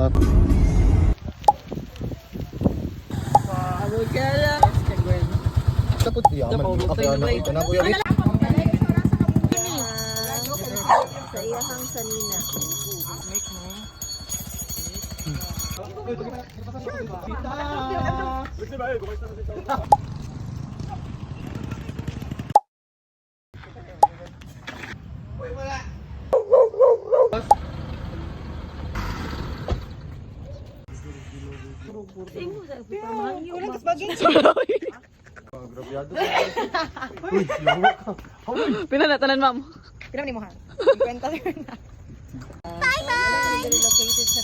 Ah, lang. Tapos, yaman. Okay, ano, ito na kuya. Sa iyahang sanina. Grabyado. Uy, lawa ka. Pinanatanan, ma'am. Ni mo ha. 50 na. Bye bye! Sa